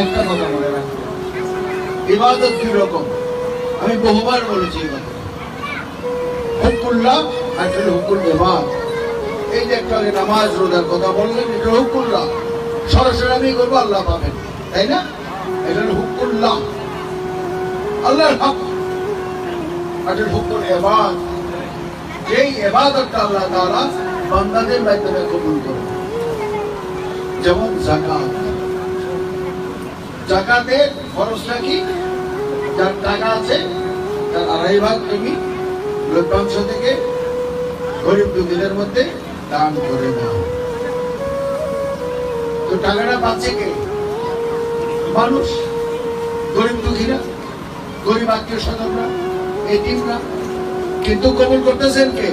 একটা কথা মনে রাখবে ইবাদত দুই রকম। আমি বহুবার বলেছি আর এই যে একটা নামাজ কথা বললেন, এটা আমি করব আল্লাহ পাবেন, তাই না? এটা আর হুকুল মাধ্যমে কবুল করে যেমন জাকাত জাকাতের খরচটা কি যার টাকা আছে, তার আড়াই ভাগ তুমি লভ্যাংশ থেকে গরিব মধ্যে দান করে দাও। তো টাকাটা পাচ্ছে কে? মানুষ, গরিব দুঃখীরা, গরিব আত্মীয় স্বজনরা এটিমরা কিন্তু কবুল করতেছেন কে?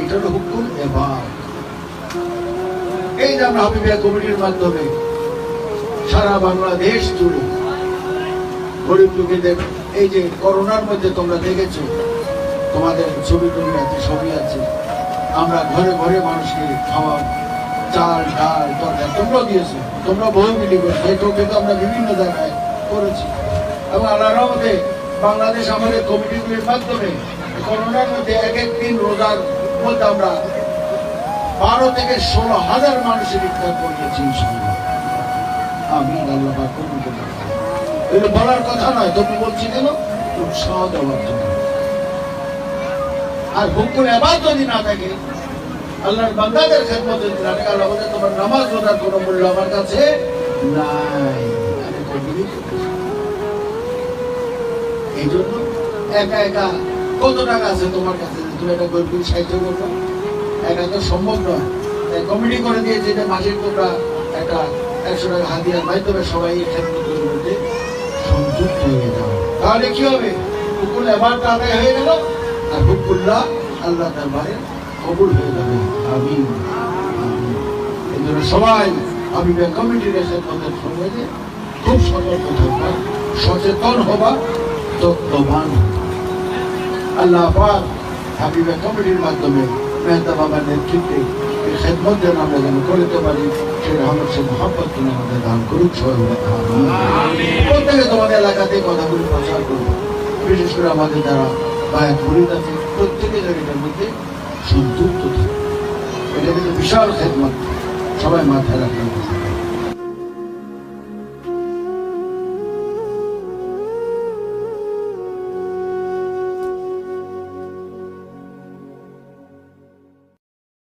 এটা হলো হুকুম এবার। এই যে আমরা হাবিবিয়া কমিটির মাধ্যমে সারা বাংলাদেশ জুড়ে। গরিব দুঃখীদের, এই যে করোনার মধ্যে তোমরা দেখেছ, তোমাদের ছবি টবি আছে ছবি আছে। আমরা ঘরে ঘরে মানুষকে খাওয়া চাল, ডাল, তরকারি তোমরা দিয়েছ। তোমরা বহু মিলি করেছ। এই টোকে তো আমরা বিভিন্ন জায়গায় করেছি। এবং আল্লাহর রহমতে বাংলাদেশ আমাদের কমিটিগুলির মাধ্যমে করোনার মধ্যে এক এক দিন রোজার মধ্যে আমরা বারো থেকে ষোলো হাজার মানুষের ইফতার করিয়েছি ইনশাআল্লাহ। আমি আল্লাহ কবুল। এটা বলার কথা নয় তুমি বলছি কেন? উৎসাহ দেওয়ার জন্য আর হুকুম এবার যদি না থাকে, আল্লাহর বান্দাদের খেদমত যদি না থাকে, আল্লাহ বলে তোমার নামাজ রোজার কোনো মূল্য আমার কাছে নাই। আমি এই জন্য একা একা কত টাকা আছে তোমার কাছে? তুমি একটা গরিব সাহায্য করবে একা তো সম্ভব নয়। কমিটি করে দিয়েছে যে মাসিক তোমরা একটা একশো টাকা হাতিয়ার মাধ্যমে সবাই এই হয়ে যাও তাহলে কি হবে? হুকুল এবারটা আদায় হয়ে গেল, আর হুকুল্লাহ আল্লাহ দরবারে কবুল হয়ে যাবে। আমি সবাই, আমি কমিটির তাদের সঙ্গে খুব সতর্ক থাকবা, সচেতন হবা তত্ত্ববান। আল্লাহ পাক হাবিবে কমিটির মাধ্যমে মেহতা বাবার নেতৃত্বে খেদমত যেন আমরা যেন করতে পারি। সেই রহমত সে মহব্বত তুমি আমাদের দান করুক সবাই প্রত্যেকে তোমাদের এলাকাতে কথাগুলি প্রচার করব বিশেষ করে আমাদের যারা বায়াত মুরিদ আছে প্রত্যেকে যেন এটার মধ্যে সংযুক্ত থাকে। এটা কিন্তু বিশাল খেদমত। সবাই মাথায় রাখবেন।